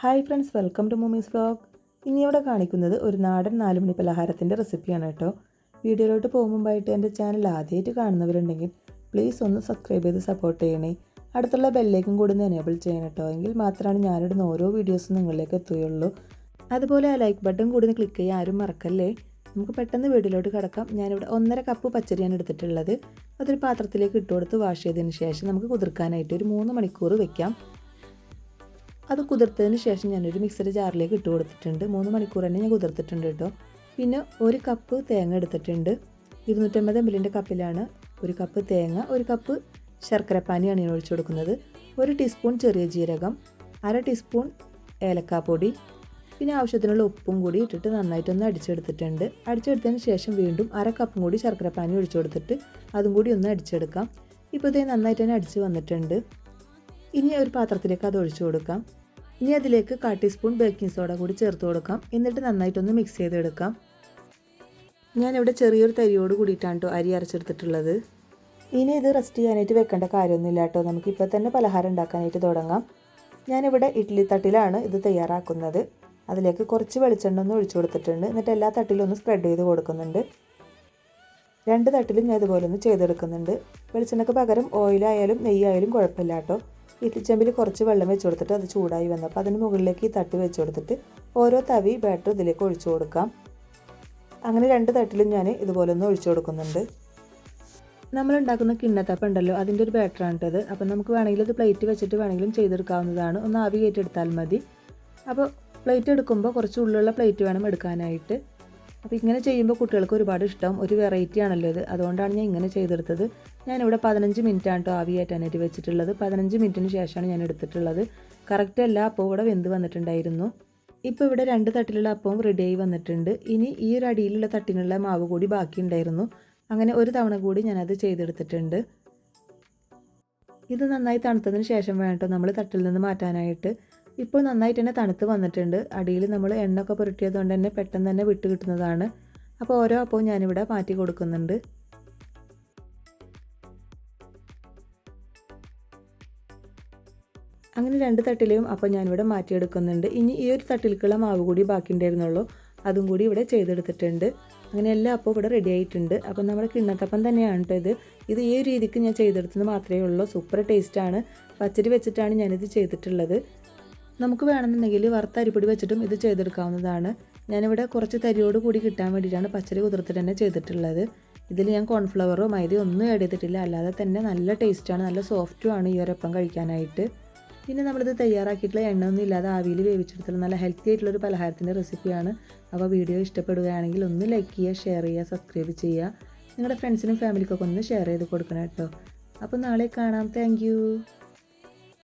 Hi friends welcome to Moomees vlog ഇനി ഇവിടെ കാണിക്കുന്നത് ഒരു നാടൻ നാലുമണി പലഹാരത്തിന്റെ റെസിപ്പിയാണ് കേട്ടോ. വീഡിയോയിലോട്ട് പോകുമ്പോഴായിട്ട് എന്റെ ചാനൽ ആദ്യമായിട്ട് കാണുന്നവരുണ്ടെങ്കിൽ പ്ലീസ് ഒന്ന് സബ്സ്ക്രൈബ് ചെയ്ത് സപ്പോർട്ട് ചെയ്യണേ. അടുത്തുള്ള ബെല്ലേക്കും കൂടി ഒന്ന് എനേബിൾ ചെയ്യണം കേട്ടോ. എങ്കിൽ മാത്രമാണ് ഞാനിടുന്ന ഓരോ വീഡിയോസും നിങ്ങളിലേക്ക് എത്തുകയുള്ളൂ. അതുപോലെ ആ ലൈക്ക് ബട്ടൺ കൂടി ഒന്ന് ക്ലിക്ക് ചെയ്യാൻ ആരും മറക്കല്ലേ? നമുക്ക് പെട്ടെന്ന് വീട്ടിലോട്ട് കിടക്കാം. ഞാനിവിടെ ഒന്നര കപ്പ് പച്ചരിയാണ് എടുത്തിട്ടുള്ളത്. അതൊരു പാത്രത്തിലേക്ക് ഇട്ടുകൊടുത്ത് വാഷ് ചെയ്തതിന് ശേഷം നമുക്ക് കുതിർക്കാനായിട്ട് ഒരു മൂന്ന് മണിക്കൂർ വെക്കാം. അത് കുതിർത്തതിന് ശേഷം ഞാനൊരു മിക്സർ ജാറിലേക്ക് ഇട്ട് കൊടുത്തിട്ടുണ്ട്. മൂന്ന് മണിക്കൂർ തന്നെ ഞാൻ കുതിർത്തിട്ടുണ്ട് കേട്ടോ. പിന്നെ ഒരു കപ്പ് തേങ്ങ എടുത്തിട്ടുണ്ട്. ഇരുന്നൂറ്റമ്പത് എം എല്ലിന്റെ കപ്പിലാണ് ഒരു കപ്പ് തേങ്ങ ഒരു കപ്പ് ശർക്കരപ്പാനിയാണ് ഞാൻ ഒഴിച്ചു കൊടുക്കുന്നത്. ഒരു ടീസ്പൂൺ ചെറിയ ജീരകം അര ടീസ്പൂൺ ഏലക്കാപ്പൊടി പിന്നെ ആവശ്യത്തിനുള്ള ഉപ്പും കൂടി ഇട്ടിട്ട് നന്നായിട്ടൊന്ന് അടിച്ചെടുത്തിട്ടുണ്ട്. അടിച്ചെടുത്തതിന് ശേഷം വീണ്ടും അര കപ്പും കൂടി ശർക്കരപ്പാനി ഒഴിച്ചു കൊടുത്തിട്ട് അതും കൂടി ഒന്ന് അടിച്ചെടുക്കാം. ഇപ്പോൾ നന്നായിട്ട് തന്നെ അടിച്ച് വന്നിട്ടുണ്ട്. ഇനി ഒരു പാത്രത്തിലേക്ക് അത് ഒഴിച്ചു കൊടുക്കാം. ഇനി അതിലേക്ക് കാ ടീസ്പൂൺ ബേക്കിംഗ് സോഡ കൂടി ചേർത്ത് കൊടുക്കാം. എന്നിട്ട് നന്നായിട്ടൊന്ന് മിക്സ് ചെയ്തെടുക്കാം. ഞാനിവിടെ ചെറിയൊരു തരിയോട് കൂടിയിട്ടാണ് കേട്ടോ അരി അരച്ചെടുത്തിട്ടുള്ളത്. ഇനി ഇത് റെസ്റ്റ് ചെയ്യാനായിട്ട് വെക്കേണ്ട കാര്യമൊന്നുമില്ല കേട്ടോ നമുക്കിപ്പോൾ തന്നെ പലഹാരം ഉണ്ടാക്കാനായിട്ട് തുടങ്ങാം. ഞാനിവിടെ ഇഡ്ഡലി തട്ടിലാണ് ഇത് തയ്യാറാക്കുന്നത്. അതിലേക്ക് കുറച്ച് വെളിച്ചെണ്ണ ഒന്ന് ഒഴിച്ചു കൊടുത്തിട്ടുണ്ട്. എന്നിട്ട് എല്ലാ തട്ടിലും ഒന്ന് സ്പ്രെഡ് ചെയ്ത് കൊടുക്കുന്നുണ്ട്. രണ്ട് തട്ടിലും ഞാൻ ഇതുപോലെ ഒന്ന് ചെയ്തെടുക്കുന്നുണ്ട്. വെളിച്ചെണ്ണക്ക് പകരം ഓയിലായാലും നെയ്യായാലും കുഴപ്പമില്ല കേട്ടോ ഇഡ്ലിച്ചമ്പിൽ കുറച്ച് വെള്ളം വെച്ച് കൊടുത്തിട്ട് അത് ചൂടായി വന്നപ്പോൾ അതിന് മുകളിലേക്ക് ഈ തട്ട് വെച്ച് കൊടുത്തിട്ട് ഓരോ തവി ബാറ്റർ ഇതിലേക്ക് ഒഴിച്ചു കൊടുക്കാം. അങ്ങനെ രണ്ട് തട്ടിലും ഞാൻ ഇതുപോലെ ഒന്ന് ഒഴിച്ചു കൊടുക്കുന്നുണ്ട്. നമ്മൾ ഉണ്ടാക്കുന്ന കിണ്ണത്തപ്പം ഉണ്ടല്ലോ അതിന്റെ ഒരു ബാറ്ററാണ് ഇത്. അപ്പം നമുക്ക് വേണമെങ്കിൽ അത് പ്ലേറ്റ് വെച്ചിട്ട് വേണമെങ്കിലും ചെയ്തെടുക്കാവുന്നതാണ്. ഒന്ന് ആവി കയറ്റിയെടുത്താൽ മതി. അപ്പോൾ പ്ലേറ്റ് എടുക്കുമ്പോൾ കുറച്ച് ഉള്ളുള്ള പ്ലേറ്റ് വേണം എടുക്കാനായിട്ട്. അപ്പോൾ ഇങ്ങനെ ചെയ്യുമ്പോൾ കുട്ടികൾക്ക് ഒരുപാട് ഇഷ്ടം. ഒരു വെറൈറ്റി ആണല്ലോ ഇത്. അതുകൊണ്ടാണ് ഞാൻ ഇങ്ങനെ ചെയ്തെടുത്തത്. ഞാനിവിടെ പതിനഞ്ച് മിനിറ്റ് ആണ് കേട്ടോ ആവിയായിട്ട് കയറ്റാനായിട്ട് വെച്ചിട്ടുള്ളത്. പതിനഞ്ച് മിനിറ്റിന് ശേഷമാണ് ഞാൻ എടുത്തിട്ടുള്ളത്. കറക്റ്റ് അല്ല. അപ്പോൾ ഇവിടെ വെന്ത് വന്നിട്ടുണ്ടായിരുന്നു. ഇപ്പോൾ ഇവിടെ രണ്ട് തട്ടിലുള്ള അപ്പവും റെഡിയായി വന്നിട്ടുണ്ട്. ഇനി ഈ ഒരു അടിയിലുള്ള തട്ടിനുള്ള മാവ് കൂടി ബാക്കി ഉണ്ടായിരുന്നു അങ്ങനെ ഒരു തവണ കൂടി ഞാനത് ചെയ്തെടുത്തിട്ടുണ്ട്. ഇത് നന്നായി തണുത്തതിന് ശേഷം വേണം കേട്ടോ നമ്മൾ തട്ടിൽ നിന്ന് മാറ്റാനായിട്ട്. ഇപ്പോൾ നന്നായിട്ട് തന്നെ തണുത്ത് വന്നിട്ടുണ്ട്. അടിയിൽ നമ്മൾ എണ്ണൊക്കെ പുരട്ടിയത് കൊണ്ട് തന്നെ പെട്ടെന്ന് തന്നെ വിട്ട് കിട്ടുന്നതാണ്. അപ്പോൾ ഓരോ അപ്പവും ഞാനിവിടെ മാറ്റി കൊടുക്കുന്നുണ്ട്. അങ്ങനെ രണ്ട് തട്ടിലെയും അപ്പം ഞാനിവിടെ മാറ്റിയെടുക്കുന്നുണ്ട്. ഇനി ഈ ഒരു തട്ടിലേക്കുള്ള മാവ് കൂടി ബാക്കി ഉണ്ടായിരുന്നുള്ളൂ അതും കൂടി ഇവിടെ ചെയ്തെടുത്തിട്ടുണ്ട്. അങ്ങനെ എല്ലാ അപ്പോൾ ഇവിടെ റെഡി ആയിട്ടുണ്ട്. അപ്പം നമ്മുടെ കിണ്ണത്തപ്പം തന്നെയാണ് കേട്ടോ ഇത്. ഇത് ഈ രീതിക്ക് ഞാൻ ചെയ്തെടുത്തത് മാത്രമേ ഉള്ളൂ. സൂപ്പർ ടേസ്റ്റാണ് പച്ചരി വെച്ചിട്ടാണ് ഞാനിത് ചെയ്തിട്ടുള്ളത്. നമുക്ക് വേണമെന്നുണ്ടെങ്കിൽ വറുത്ത അരിപ്പൊടി വെച്ചിട്ടും ഇത് ചെയ്തെടുക്കാവുന്നതാണ്. ഞാനിവിടെ കുറച്ച് തരിയോട് കൂടി കിട്ടാൻ വേണ്ടിയിട്ടാണ് പച്ചരി കുതിർത്തിട്ട് തന്നെ ചെയ്തിട്ടുള്ളത്. ഇതിൽ ഞാൻ കോൺഫ്ലവറോ മൈദയോ ഒന്നും ആഡ് ചെയ്തിട്ടില്ല. അല്ലാതെ തന്നെ നല്ല ടേസ്റ്റാണ് നല്ല സോഫ്റ്റുമാണ് ഈ ഒരപ്പം കഴിക്കാനായിട്ട്. പിന്നെ നമ്മളിത് തയ്യാറാക്കിയിട്ടുള്ള എണ്ണയൊന്നും ഇല്ലാതെ ആവിയിൽ വേവിച്ചെടുത്തുള്ള നല്ല ഹെൽത്തി ആയിട്ടുള്ളൊരു പലഹാരത്തിന്റെ റെസിപ്പിയാണ് അപ്പോൾ വീഡിയോ ഇഷ്ടപ്പെടുകയാണെങ്കിൽ ഒന്ന് ലൈക്ക് ചെയ്യുക ഷെയർ ചെയ്യുക സബ്സ്ക്രൈബ് ചെയ്യുക. നിങ്ങളുടെ ഫ്രണ്ട്സിനും ഫാമിലിക്കൊക്കെ ഒന്ന് ഷെയർ ചെയ്ത് കൊടുക്കണം കേട്ടോ. അപ്പോൾ നാളെ കാണാം. താങ്ക്